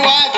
watch.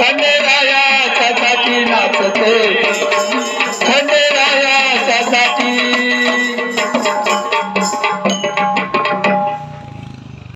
धनराया साठी नाचते